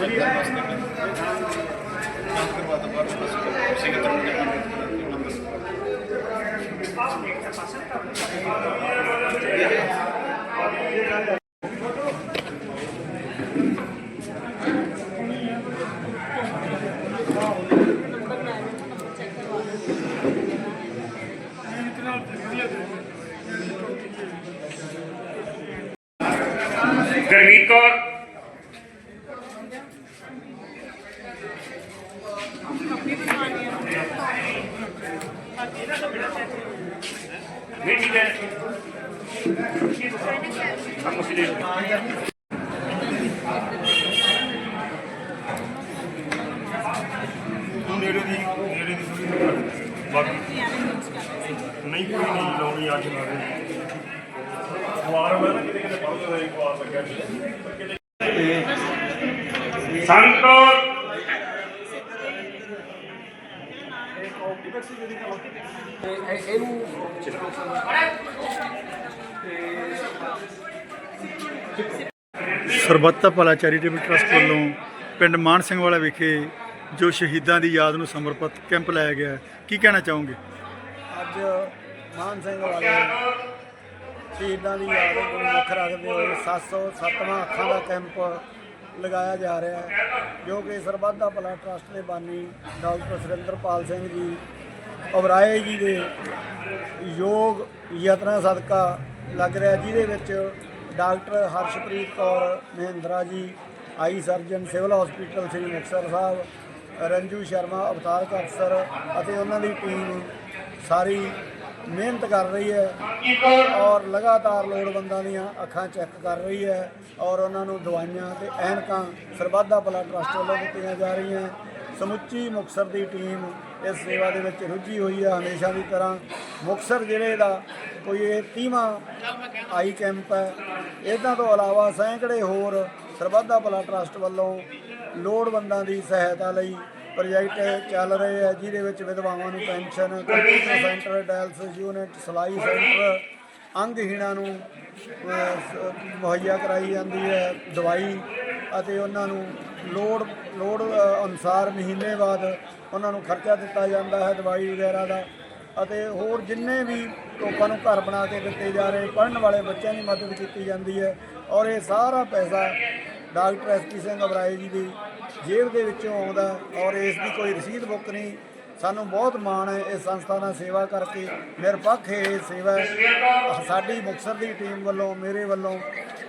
Check ਕਰਨ ਵਾਸਤੇ ਕੰਮ ਕਰਵਾ ਤੋਂ ਬਾਅਦ ਬਸ ਸਿੰਘ ਤਰ੍ਹਾਂ ਦੇ ਨੰਬਰ ਗਰਮੀਤ ਕੌਰ ਨਹੀਂ ਠੀਕ ਹੈ ਆਪ ਮੁਝੇ ਦੇ ਦਿਓ। ਨੇੜੇ ਦੀ ਨੇੜੇ ਦੀ ਥੋੜੀ ਬਾਕੀ ਨਹੀਂ ਕੋਈ ਨਹੀਂ ਲਾਉਣੀ ਅੱਜ ਲਾ ਦੇ ਵਾਰ ਮੈਂ ਨਾ ਕਿਤੇ ਕਿਤੇ ਪੜਦਾ ਇੱਕ ਵਾਰ ਲੱਗਿਆ ਸੰਤ ਕੌਰ ਸਰਬੱਤ ਭਲਾ ਚੈਰੀਟੇਬਲ ਟਰਸਟ ਵੱਲੋਂ ਪਿੰਡ ਮਾਨ ਸਿੰਘ ਵਾਲਾ ਵਿਖੇ ਜੋ ਸ਼ਹੀਦਾਂ ਦੀ ਯਾਦ ਨੂੰ ਸਮਰਪਿਤ ਕੈਂਪ ਲਾਇਆ ਗਿਆ ਕੀ ਕਹਿਣਾ ਚਾਹੋਗੇ? ਅੱਜ ਮਾਨ ਸਿੰਘ ਵਾਲੇ ਸ਼ਹੀਦਾਂ ਦੀ ਯਾਦ ਨੂੰ ਮੁੱਖ ਰੱਖਦੇ ਹੋਏ 707ਵਾਂ ਅੱਖਾਂ ਦਾ ਕੈਂਪ ਲਗਾਇਆ ਜਾ ਰਿਹਾ ਹੈ, ਜੋ ਕਿ ਸਰਬੱਧਾ ਦਾ ਭਲਾ ਟਰਸਟ ਦੇ ਬਾਨੀ ਡਾਕਟਰ ਸੁਰਿੰਦਰਪਾਲ ਸਿੰਘ ਜੀ ਅਬਰਾਏ ਜੀ ਦੇ ਯੋਗ ਯਤਨਾਂ ਸਦਕਾ ਲੱਗ ਰਿਹਾ ਜਿਹਦੇ ਵਿੱਚ doctor Harshpreet Kaur Mahindra ji, eye surgeon civil hospital Sri Muktsar Sahib, Ranju Sharma ਅਵਤਾਰਕ ਅਫਸਰ ਅਤੇ ਉਹਨਾਂ ਦੀ ਟੀਮ ਸਾਰੀ ਮਿਹਨਤ ਕਰ ਰਹੀ ਹੈ ਔਰ ਲਗਾਤਾਰ ਲੋੜਵੰਦਾਂ ਦੀਆਂ ਅੱਖਾਂ ਚੈੱਕ ਕਰ ਰਹੀ ਹੈ ਔਰ ਉਹਨਾਂ ਨੂੰ ਦਵਾਈਆਂ ਤੇ ਐਨਕਾਂ ਸਰਬੱਤ ਦਾ ਭਲਾ ਟਰਸਟ ਵੱਲੋਂ ਦਿੱਤੀਆਂ ਜਾ ਰਹੀਆਂ। ਸਮੁੱਚੀ ਮੁਕਤਸਰ ਦੀ ਟੀਮ ਇਸ ਸੇਵਾ ਦੇ ਵਿੱਚ ਰੁੱਝੀ ਹੋਈ ਹੈ। ਹਮੇਸ਼ਾ ਦੀ ਤਰ੍ਹਾਂ ਮੁਕਤਸਰ ਜ਼ਿਲ੍ਹੇ ਦਾ ਕੋਈ ਇਹ 30ਵਾਂ ਆਈ ਕੈਂਪ ਹੈ। ਇਹਨਾਂ ਤੋਂ ਇਲਾਵਾ ਸੈਂਕੜੇ ਹੋਰ ਸਰਬੱਤ ਦਾ ਭਲਾ ਟਰਸਟ ਵੱਲੋਂ ਲੋੜਵੰਦਾਂ ਦੀ ਸਹਾਇਤਾ ਲਈ ਪ੍ਰੋਜੈਕਟ ਚੱਲ ਰਹੇ ਆ, ਜਿਹਦੇ ਵਿੱਚ ਵਿਧਵਾਵਾਂ ਨੂੰ pension, computer centre dialysis unit, ਸਲਾਈ ਸੈਂਟਰ, ਅੰਗਹੀਣਾਂ ਨੂੰ ਮੁਹੱਈਆ ਕਰਾਈ ਜਾਂਦੀ ਹੈ, ਦਵਾਈ ਅਤੇ ਉਹਨਾਂ ਨੂੰ ਲੋੜ ਲੋੜ ਅਨੁਸਾਰ ਮਹੀਨੇ ਬਾਅਦ ਉਹਨਾਂ ਨੂੰ ਖਰਚਾ ਦਿੱਤਾ ਜਾਂਦਾ ਹੈ ਦਵਾਈ ਵਗੈਰਾ ਦਾ ਅਤੇ ਹੋਰ ਜਿੰਨੇ ਵੀ ਲੋਕਾਂ ਨੂੰ ਘਰ ਬਣਾ ਕੇ ਦਿੱਤੇ ਜਾ ਰਹੇ, ਪੜ੍ਹਨ ਵਾਲੇ ਬੱਚਿਆਂ ਦੀ ਮਦਦ ਕੀਤੀ ਜਾਂਦੀ ਹੈ ਔਰ ਇਹ ਸਾਰਾ ਪੈਸਾ doctor S P Singh Oberoi ji ਦੀ ਜੇਬ ਦੇ ਵਿੱਚੋਂ ਆਉਂਦਾ ਔਰ ਇਸ ਦੀ ਕੋਈ ਰਸੀਦ ਬੁੱਕ ਨਹੀਂ। ਸਾਨੂੰ ਬਹੁਤ ਮਾਣ ਹੈ ਇਸ ਸੰਸਥਾ ਨਾਲ ਸੇਵਾ ਕਰਕੇ। ਨਿਰਪੱਖ ਹੈ ਇਹ ਸੇਵਾ ਸਾਡੀ ਮੁਕਤਸਰ ਦੀ ਟੀਮ ਵੱਲੋਂ, ਮੇਰੇ ਵੱਲੋਂ,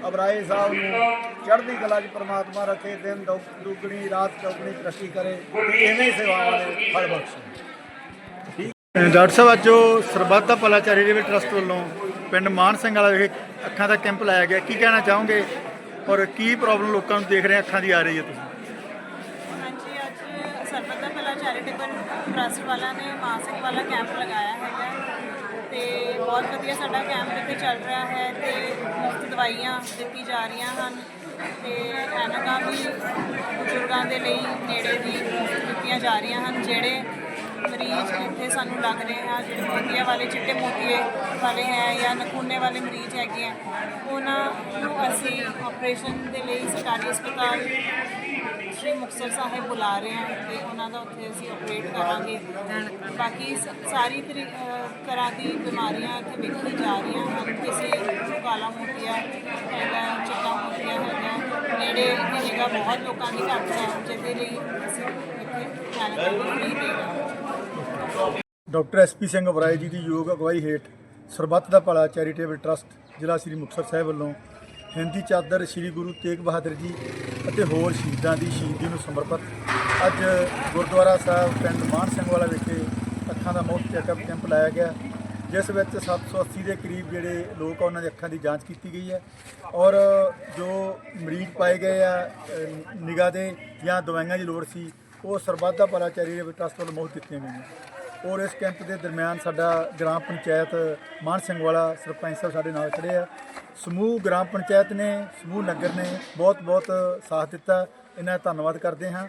ਅਬਰਾਏ ਸਾਹਿਬ ਨੂੰ ਚੜ੍ਹਦੀ ਕਲਾ 'ਚ ਪ੍ਰਮਾਤਮਾ ਰੱਖੇ, ਦਿਨ ਦੁ- ਦੁੱਗਣੀ, ਰਾਤ ਚੌਗਣੀ ਤਰੱਕੀ ਕਰੇ ਤੇ ਇਵੇਂ ਸੇਵਾਵਾਂ ਦੇ ਫਲ ਬਖਸ਼ੇ। ਡਾਕਟਰ ਸਾਹਿਬ, ਅੱਜ ਜੋ ਸਰਬੱਤ ਦਾ ਭਲਾ ਚੈਰੀਟੇਬਲ ਟਰਸਟ ਵੱਲੋਂ ਪਿੰਡ ਮਾਨ ਸਿੰਘ ਵਾਲਾ ਵਿਖੇ ਅੱਖਾਂ ਦਾ ਕੈਂਪ ਲਾਇਆ ਗਿਆ। ਕੀ ਕਹਿਣਾ ਚਾਹੋਗੇ ਔਰ ਕੀ ਪ੍ਰੋਬਲਮ ਲੋਕਾਂ ਨੂੰ ਦੇਖ ਰਹੇ ਅੱਖਾਂ ਦੀ ਆ ਰਹੀ ਹੈ ਤੁਸੀਂ। ਸਰਬੱਤ ਦਾ ਭਲਾ ਚੈਰੀਟੇਬਲ ਟਰਸਟ ਵਾਲਾ ਨੇ ਮਾਸਿਕ ਵਾਲਾ ਕੈਂਪ ਲਗਾਇਆ ਹੈਗਾ ਤੇ ਬਹੁਤ ਵਧੀਆ ਸਾਡਾ ਕੈਂਪ ਇੱਥੇ ਚੱਲ ਰਿਹਾ ਹੈ ਤੇ ਮੁਫਤ ਦਵਾਈਆਂ ਦਿੱਤੀ ਜਾ ਰਹੀਆਂ ਹਨ ਤੇ ਐਨਕਾਂ ਵੀ ਬਜ਼ੁਰਗਾਂ ਦੇ ਲਈ ਨੇੜੇ ਵੀ ਦਿੱਤੀਆਂ ਜਾ ਰਹੀਆਂ ਹਨ, ਜਿਹੜੇ ਮਰੀਜ਼ ਇੱਥੇ ਸਾਨੂੰ ਲੱਗ ਰਹੇ ਆ, ਜਿਹੜੇ ਮੋਤੀਆਂ ਵਾਲੇ, ਚਿੱਟੇ ਮੋਤੀਏ ਵਾਲੇ ਹੈ ਜਾਂ ਨਖੂਨੇ ਵਾਲੇ ਮਰੀਜ਼ ਹੈਗੇ ਆ, ਉਹਨਾਂ ਨੂੰ ਅਸੀਂ ਆਪਰੇਸ਼ਨ ਦੇ ਲਈ ਸਰਕਾਰੀ ਹਸਪਤਾਲ ਸ਼੍ਰੀ ਮੁਕਤਸਰ ਸਾਹਿਬ ਬੁਲਾ ਰਹੇ ਹਾਂ ਤੇ ਉਹਨਾਂ ਦਾ ਉੱਥੇ ਅਸੀਂ ਆਪਰੇਟ ਕਰਾਂਗੇ। ਬਾਕੀ ਸ- ਸਾਰੀ ਤਰੀ- ਅਹ ਤਰ੍ਹਾਂ ਦੀ ਬਿਮਾਰੀਆਂ ਇੱਥੇ ਵੇਖੀ ਜਾ ਰਹੀਆਂ ਹਨ। ਕਿਸੇ ਕਾਲਾ ਮੋਤੀਆ ਹੈਗਾ ਚਿੱਟਾ ਮੋਤੀਆ ਹੈਗਾ ਨੇੜੇ ਦੀ ਨਿਗਾਹ ਬਹੁਤ ਲੋਕਾਂ ਦੀ ਘੱਟ ਹੈ ਜਿਹਦੇ ਲਈ ਅਸੀਂ ਇੱਥੇ ਮੈਡੀਕਲ ਫ੍ਰੀ ਦੇ ਰਹੇ ਹਾਂ। ਡਾਕਟਰ ਐਸਪੀ ਸਿੰਘ ਅਬਰਾਏ ਜੀ ਦੀ ਯੋਗ ਅਗਵਾਈ ਹੇਠ ਸਰਬੱਤ ਦਾ ਭਲਾ ਚੈਰੀਟੇਬਲ ਟਰਸਟ ਜ਼ਿਲ੍ਹਾ ਸ੍ਰੀ ਮੁਕਤਸਰ ਸਾਹਿਬ ਵੱਲੋਂ ਹਿੰਦੀ ਚਾਦਰ ਸ੍ਰੀ ਗੁਰੂ ਤੇਗ ਬਹਾਦਰ ਜੀ ਅਤੇ ਹੋਰ ਸ਼ਹੀਦਾਂ ਦੀ ਸ਼ਹੀਦੀ ਨੂੰ ਸਮਰਪਿਤ। ਅੱਜ ਗੁਰਦੁਆਰਾ ਸਾਹਿਬ ਪਿੰਡ ਮਾਨ ਸਿੰਘ ਵਾਲਾ ਵਿਖੇ ਅੱਖਾਂ ਦਾ ਮੁਫਤ ਚੈੱਕਅਪ ਕੈਂਪ ਲਾਇਆ ਗਿਆ, ਜਿਸ ਵਿੱਚ 780 ਦੇ ਕਰੀਬ ਜਿਹੜੇ ਲੋਕ ਆ, ਉਹਨਾਂ ਦੀ ਅੱਖਾਂ ਦੀ ਜਾਂਚ ਕੀਤੀ ਗਈ ਹੈ ਔਰ ਜੋ ਮਰੀਜ਼ ਪਾਏ ਗਏ ਆ ਨਿਗਾਹ ਦੇ ਜਾਂ ਦਵਾਈਆਂ ਦੀ ਲੋੜ ਸੀ, ਉਹ ਸਰਬੱਧਾ ਦਾ ਦੇ ਚੈਰੀਟੇਬਲ ਟਰਸਟ ਵੱਲੋਂ ਮੁਫਤ ਦਿੱਤੀਆਂ ਗਈਆਂ। ਔਰ ਇਸ ਕੈਂਪ ਦੇ ਦਰਮਿਆਨ ਸਾਡਾ ਗ੍ਰਾਮ ਪੰਚਾਇਤ ਮਾਨ ਸਿੰਘ ਵਾਲਾ ਸਰਪੰਚ ਸਾਹਿਬ ਸਾਡੇ ਨਾਲ ਖੜੇ ਆ। ਸਮੂਹ ਗ੍ਰਾਮ ਪੰਚਾਇਤ ਨੇ, ਸਮੂਹ ਨਗਰ ਨੇ ਬਹੁਤ ਬਹੁਤ ਸਾਥ ਦਿੱਤਾ। ਇਹਨਾਂ ਦਾ ਧੰਨਵਾਦ ਕਰਦੇ ਹਾਂ।